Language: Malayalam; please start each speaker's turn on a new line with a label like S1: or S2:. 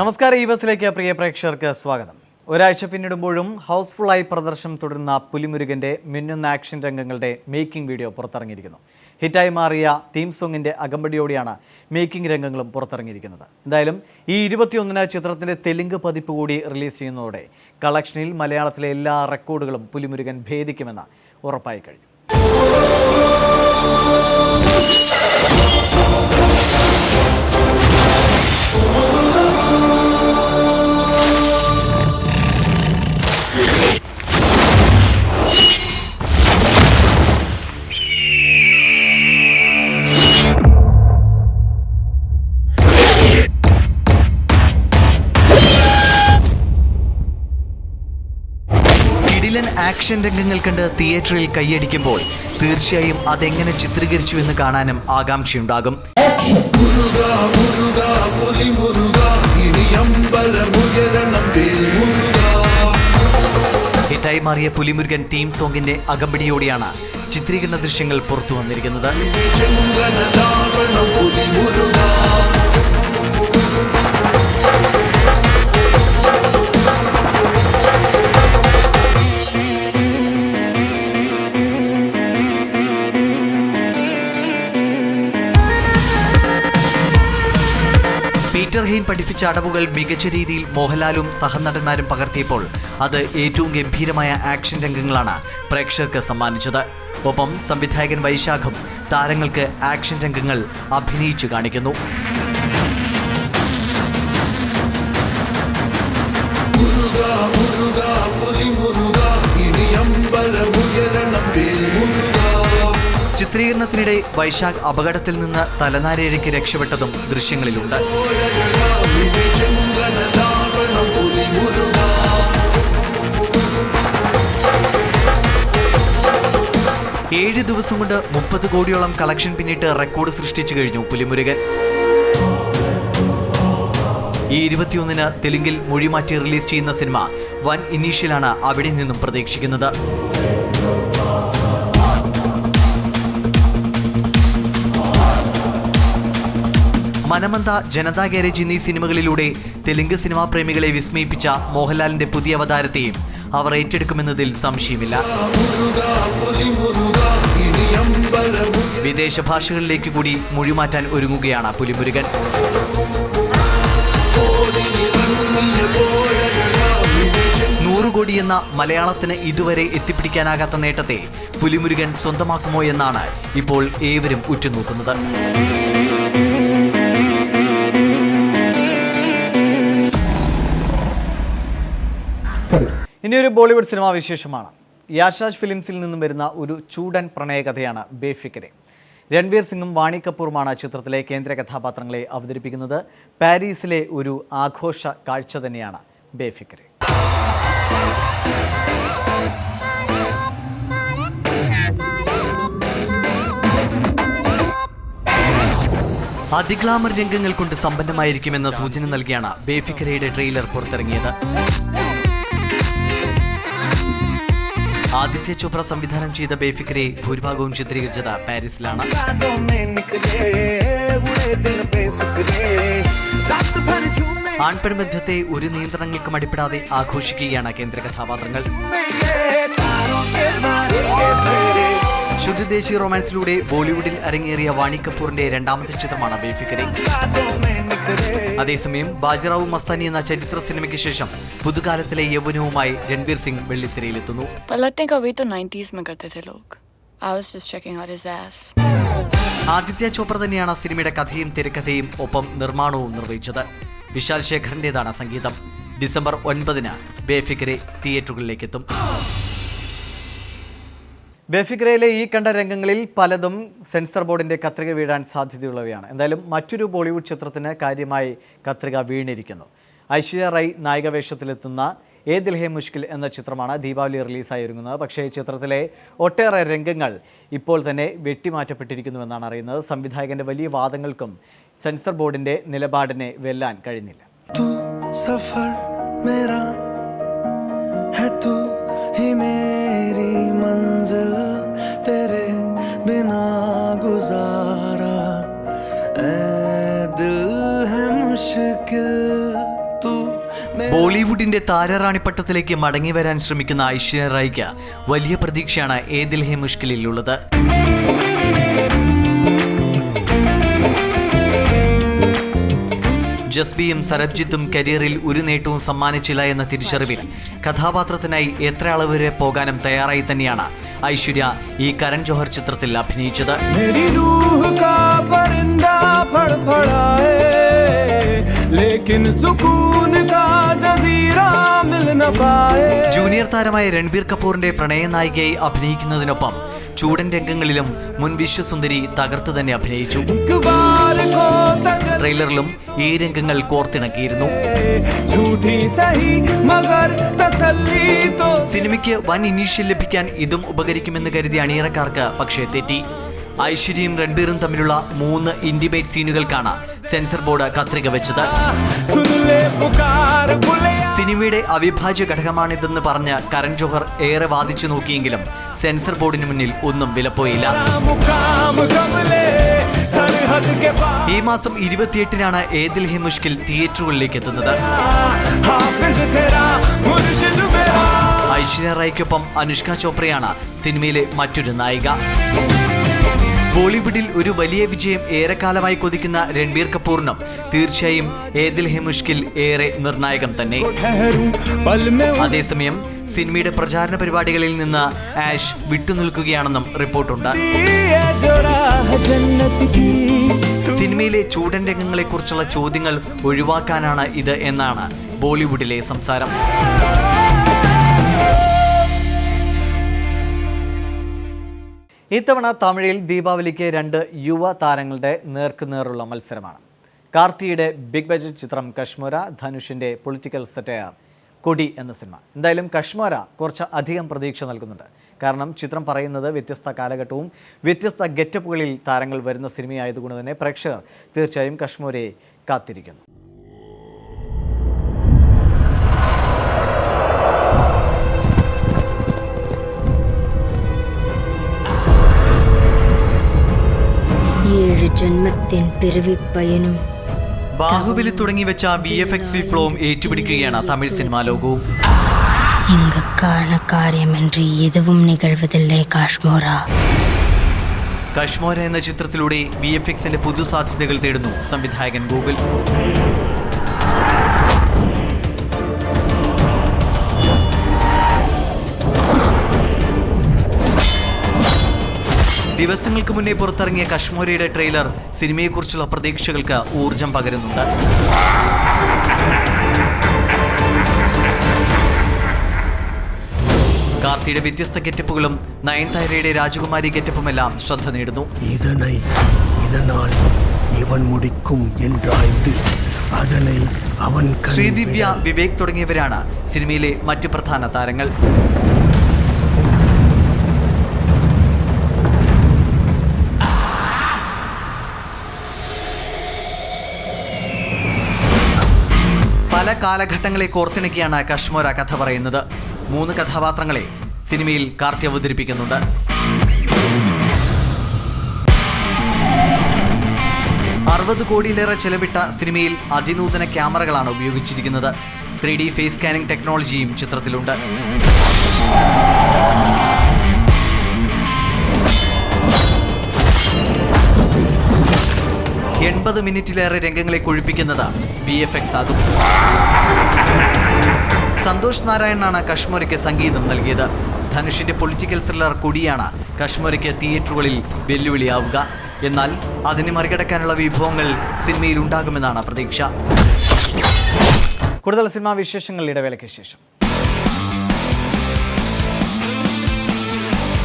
S1: നമസ്കാരം ഈ ബസിലേക്ക് പ്രിയ പ്രേക്ഷകർക്ക് സ്വാഗതം. ഒരാഴ്ച പിന്നിടുമ്പോഴും ഹൗസ്ഫുള്ളായി പ്രദർശനം തുടരുന്ന പുലിമുരുകന്റെ മിന്നുന്ന ആക്ഷൻ രംഗങ്ങളുടെ മേക്കിംഗ് വീഡിയോ പുറത്തിറങ്ങിയിരിക്കുന്നു. ഹിറ്റായി മാറിയ തീം സോങ്ങിന്റെ അകമ്പടിയോടെയാണ് മേക്കിംഗ് രംഗങ്ങളും പുറത്തിറങ്ങിയിരിക്കുന്നത്. എന്തായാലും ഈ ഇരുപത്തിയൊന്നിന് ചിത്രത്തിന്റെ തെലുങ്ക് പതിപ്പ് കൂടി റിലീസ് ചെയ്യുന്നതോടെ കളക്ഷനിൽ മലയാളത്തിലെ എല്ലാ റെക്കോർഡുകളും പുലിമുരുകൻ ഭേദിക്കുമെന്ന് ഉറപ്പായി കഴിഞ്ഞു. കിടിലൻ ആക്ഷൻ രംഗങ്ങൾ കണ്ട് തിയേറ്ററിൽ കൈയടിക്കുമ്പോൾ തീർച്ചയായും അതെങ്ങനെ ചിത്രീകരിച്ചു എന്ന് കാണാനും ആകാംക്ഷയുണ്ടാകും. ഹിറ്റായി മാറിയ പുലിമുരുകൻ തീം സോങ്ങിന്റെ അകമ്പടിയോടെയാണ് ചിത്രീകരണ ദൃശ്യങ്ങൾ പുറത്തു വന്നിരിക്കുന്നത്. പീറ്റർ ഹെയ്ൻ പഠിപ്പിച്ച അടവുകൾ മികച്ച രീതിയിൽ മോഹൻലാലും സഹനടന്മാരും പകർത്തിയപ്പോൾ അത് ഏറ്റവും ഗംഭീരമായ ആക്ഷൻ രംഗങ്ങളാണ് പ്രേക്ഷകർക്ക് സമ്മാനിച്ചത്. ഒപ്പം സംവിധായകൻ വൈശാഖം താരങ്ങൾക്ക് ആക്ഷൻ രംഗങ്ങൾ അഭിനയിച്ചു കാണിക്കുന്നു.
S2: മുരുക പുലി മുരുക
S1: ചിത്രീകരണത്തിനിടെ വൈശാഖ് അപകടത്തിൽ നിന്ന് തലനാരിഴയ്ക്ക് രക്ഷപ്പെട്ടതും ദൃശ്യങ്ങളിലുണ്ട്. ഏഴ് ദിവസം കൊണ്ട് മുപ്പത് കോടിയോളം കളക്ഷൻ പിന്നിട്ട് റെക്കോർഡ് സൃഷ്ടിച്ചു കഴിഞ്ഞു പുലിമുരുകൻ. ഈ ഇരുപത്തിയൊന്നിന് തെലുങ്കിൽ മൊഴിമാറ്റി റിലീസ് ചെയ്യുന്ന സിനിമ വൻ ഇനീഷ്യലാണ് അവിടെ നിന്നും പ്രതീക്ഷിക്കുന്നത്. മനമന്ത ജനതാ ഗാരേജ് എന്നീ സിനിമകളിലൂടെ തെലുങ്ക് സിനിമാ പ്രേമികളെ വിസ്മയിപ്പിച്ച മോഹൻലാലിന്റെ പുതിയ അവതാരത്തെയും അവർ ഏറ്റെടുക്കുമെന്നതിൽ സംശയമില്ല. വിദേശ ഭാഷകളിലേക്ക് കൂടി മൊഴിമാറ്റാൻ ഒരുങ്ങുകയാണ് പുലിമുരുകൻ. കോടി എന്ന മലയാളത്തിന് ഇതുവരെ എത്തിപ്പിടിക്കാനാകാത്ത നേട്ടത്തെ പുലിമുരുകൻ സ്വന്തമാക്കുമോ എന്നാണ് ഇപ്പോൾ ഏവരും ഉറ്റുനോക്കുന്നത്. ഇനി ഒരു ബോളിവുഡ് സിനിമാ വിശേഷമാണ്. യാഷാജ് ഫിലിംസിൽ നിന്നും വരുന്ന ഒരു ചൂടൻ പ്രണയകഥയാണ് ബേഫിക്കരെ. രൺവീർ സിംഗും വാണി കപൂറുമാണ് ചിത്രത്തിലെ കേന്ദ്ര കഥാപാത്രങ്ങളെ അവതരിപ്പിക്കുന്നത്. പാരീസിലെ ഒരു ആഘോഷ കാഴ്ച തന്നെയാണ് ബേഫിക്കരെ. അതിഗ്ലാമർ രംഗങ്ങൾ കൊണ്ട് സമ്പന്നമായിരിക്കുമെന്ന സൂചന നൽകിയാണ് ബേഫിക്കരയുടെ ട്രെയിലർ പുറത്തിറങ്ങിയത്. ആദിത്യ ചോപ്ര സംവിധാനം ചെയ്ത ബേഫിക്കറി ഭൂരിഭാഗവും ചിത്രീകരിച്ചത് പാരീസിലാണ്. ആൺപെൺബന്ധത്തെ ഒരു നിയന്ത്രണങ്ങൾക്കും അടിപ്പെടാതെ ആഘോഷിക്കുകയാണ് കേന്ദ്ര കഥാപാത്രങ്ങൾ. ശുദ്ധദേശീയ റൊമാൻസിലൂടെ ബോളിവുഡിൽ അരങ്ങേറിയ വാണി കപൂറിന്റെ രണ്ടാമത്തെ ചിത്രമാണ്
S3: ബേഫിക്കറി.
S1: അതേസമയം ബാജിറാവു മസ്താനി എന്ന ചരിത്ര സിനിമയ്ക്ക് ശേഷം പുതുകാലത്തിലെ യൗവനവുമായി രൺവീർ സിംഗ് വെള്ളിത്തിരയിലെത്തുന്നു. ആദിത്യ ചോപ്ര തന്നെയാണ് സിനിമയുടെ കഥയും തിരക്കഥയും ഒപ്പം നിർമ്മാണവും നിർവഹിച്ചത്. വിശാൽ ശേഖറിന്റെതാണ് സംഗീതം. ഡിസംബർ ഒൻപതിന് ബേഫിക്കരെ തിയേറ്ററുകളിലേക്കെത്തും. ബെഫിക്രയിലെ ഈ കണ്ട രംഗങ്ങളിൽ പലതും സെൻസർ ബോർഡിന്റെ കത്രിക വീഴാൻ സാധ്യതയുള്ളവയാണ്. എന്തായാലും മറ്റൊരു ബോളിവുഡ് ചിത്രത്തിന് കാര്യമായി കത്രിക വീണിരിക്കുന്നു. ഐശ്വര്യ റായ് നായിക വേഷത്തിലെത്തുന്ന ഏ ദിൽഹെ മുഷ്കിൽ എന്ന ചിത്രമാണ് ദീപാവലി റിലീസായി ഒരുങ്ങുന്നത്. പക്ഷേ ചിത്രത്തിലെ ഒട്ടേറെ രംഗങ്ങൾ ഇപ്പോൾ തന്നെ വെട്ടിമാറ്റപ്പെട്ടിരിക്കുന്നുവെന്നാണ് അറിയുന്നത്. സംവിധായകന്റെ വലിയ വാദങ്ങൾക്കും സെൻസർ ബോർഡിന്റെ നിലപാടിനെ വെല്ലാൻ കഴിഞ്ഞില്ല.
S3: മേരാ ഹേ തൂ ഹി മേരി മൻസിൽ
S1: ബോളിവുഡിന്റെ താരറാണിപ്പട്ടത്തിലേക്ക് മടങ്ങി വരാൻ ശ്രമിക്കുന്ന ഐശ്വര്യ റായിക്ക് വലിയ പ്രതീക്ഷയാണ് ഏതിൽ മുഷ്കിലിൽ മുഷ്കിലിലുള്ളത്. ജസ്ബിയും സരബ്ജിത്തും കരിയറിൽ ഒരു നേട്ടവും സമ്മാനിച്ചില്ല എന്ന തിരിച്ചറിവിൽ കഥാപാത്രത്തിനായി എത്ര അളവ് വരെ പോകാനും തയ്യാറായി തന്നെയാണ് ഐശ്വര്യ ഈ കരൺ ജോഹർ ചിത്രത്തിൽ അഭിനയിച്ചത്.
S3: लेकिन सुकून का जजीरा मिल न पाए
S1: ജൂനിയർ താരമായ രൺബീർ കപൂറിന്റെ പ്രണയ നായികയായി അഭിനയിക്കുന്നതിനൊപ്പം ചൂടൻ രംഗങ്ങളിലും മുൻ വിശ്വസുന്ദരി തകർത്തു തന്നെ അഭിനയിച്ചു
S3: एक बार को तजल
S1: ട്രെയിലറിലും ഈ രംഗങ്ങൾ കോർത്തിണക്കിയിരുന്നു
S3: झूठी सही मगर तसल्ली तो
S1: സിനിമയ്ക്ക് വൻ ഇനീഷ്യൽ ലഭിക്കാൻ ഇതും ഉപകരിക്കുമെന്ന് കരുതിയ അണിയറക്കാർക്ക് പക്ഷേ തെറ്റി ഐശ്വര്യയും രൺബീറും തമ്മിലുള്ള മൂന്ന് ഇന്റിമേറ്റ് സീനുകൾക്കാണ് സെൻസർ ബോർഡ് കത്രിക വെച്ചത്. സിനിമയുടെ അവിഭാജ്യ ഘടകമാണിതെന്ന് പറഞ്ഞ് കരൺ ജോഹർ ഏറെ വാദിച്ചു നോക്കിയെങ്കിലും സെൻസർ ബോർഡിന് മുന്നിൽ ഒന്നും വിലപ്പോയില്ല. ഈ മാസം ഇരുപത്തിയെട്ടിനാണ് ഏദിൽ ഹി മുഷ്കിൽ തിയേറ്ററുകളിലേക്ക് എത്തുന്നത് ഐശ്വര്യ റായ്ക്കൊപ്പം അനുഷ്ക ചോപ്രയാണ് സിനിമയിലെ മറ്റൊരു നായിക. ബോളിവുഡിൽ ഒരു വലിയ വിജയം ഏറെക്കാലമായി കൊതിക്കുന്ന രൺബീർ കപൂറിനും തീർച്ചയായും ഏദിൽ ഹെ മുഷ്കിൽ ഏറെ നിർണായകം തന്നെ. അതേസമയം സിനിമയുടെ പ്രചാരണ പരിപാടികളിൽ നിന്ന് ആഷ് വിട്ടുനിൽക്കുകയാണെന്നും റിപ്പോർട്ടുണ്ട്. സിനിമയിലെ ചൂടൻ രംഗങ്ങളെക്കുറിച്ചുള്ള ചോദ്യങ്ങൾ ഒഴിവാക്കാനാണ് ഇത് എന്നാണ് ബോളിവുഡിലെ സംസാരം. ഇത്തവണ തമിഴിൽ ദീപാവലിക്ക് രണ്ട് യുവ താരങ്ങളുടെ നേർക്കുനേറുള്ള മത്സരമാണ്. കാർത്തിയുടെ ബിഗ് ബജറ്റ് ചിത്രം കശ്മോര ധനുഷിന്റെ പൊളിറ്റിക്കൽ സെറ്റയർ കൊടി എന്ന സിനിമ. എന്തായാലും കശ്മോര കുറച്ച് അധികം പ്രതീക്ഷ നൽകുന്നുണ്ട്. കാരണം ചിത്രം പറയുന്നത് വ്യത്യസ്ത കാലഘട്ടവും വ്യത്യസ്ത ഗെറ്റപ്പുകളിൽ താരങ്ങൾ വരുന്ന സിനിമയായതുകൊണ്ട് തന്നെ പ്രേക്ഷകർ തീർച്ചയായും കശ്മോരയെ കാത്തിരിക്കുന്നു. ബാഹുബലി തുടങ്ങി വെച്ച വി എഫ് എക്സ് വിപ്ലവം ഏറ്റുപിടിക്കുകയാണ് തമിഴ് സിനിമാ ലോകവും.
S4: ഇങ്ങക്കാണ്
S1: കാശ്മോര? എന്ന ചിത്രത്തിലൂടെ വി എഫ് എക്സിന്റെ പുതു സാധ്യതകൾ തേടുന്നു സംവിധായകൻ ഗൂഗിൾ ദിവസങ്ങൾക്ക് മുന്നേ പുറത്തിറങ്ങിയ കശ്മോരയുടെ ട്രെയിലർ സിനിമയെക്കുറിച്ചുള്ള പ്രതീക്ഷകൾക്ക് ഊർജം പകരുന്നുണ്ട് കാർത്തിയുടെ വ്യത്യസ്ത ഗെറ്റപ്പുകളും നയൻതാരയുടെ രാജകുമാരി ഗെറ്റപ്പുമെല്ലാം ശ്രദ്ധ നേടുന്നു
S5: இதனை இதனால் இவன் முடிக்கும் என்றாய்ந்து அதனை அவன் கண்
S1: ശ്രീദിവ്യ വിവേക് തുടങ്ങിയവരാണ് സിനിമയിലെ മറ്റു പ്രധാന താരങ്ങൾ പല കാലഘട്ടങ്ങളെ കോർത്തിണക്കിയാണ് കശ്മോര കഥ പറയുന്നത്. മൂന്ന് കഥാപാത്രങ്ങളെ സിനിമയിൽ കാർത്തി അവതരിപ്പിക്കുന്നുണ്ട്. അറുപത് കോടിയിലേറെ ചെലവിട്ട സിനിമയിൽ അതിനൂതന ക്യാമറകളാണ് ഉപയോഗിച്ചിരിക്കുന്നത്. ത്രീ ഡി ഫേസ് സ്കാനിംഗ് ടെക്നോളജിയും ചിത്രത്തിലുണ്ട്. എൺപത് മിനിറ്റിലേറെ രംഗങ്ങളെ കൊഴിപ്പിക്കുന്നത് ബി എഫ് എക്സ് ആകും. സന്തോഷ് നാരായണനാണ് കശ്മോരയ്ക്ക് സംഗീതം നൽകിയത്. ധനുഷിന്റെ പൊളിറ്റിക്കൽ ത്രില്ലർ കൂടിയാണ് കശ്മോരയ്ക്ക് തിയേറ്ററുകളിൽ വെല്ലുവിളിയാവുക. എന്നാൽ അതിനെ മറികടക്കാനുള്ള വിഭവങ്ങൾ സിനിമയിൽ ഉണ്ടാകുമെന്നാണ് പ്രതീക്ഷ. കൂടുതൽ സിനിമാ വിശേഷങ്ങൾ ഇടവേളയ്ക്ക് ശേഷം.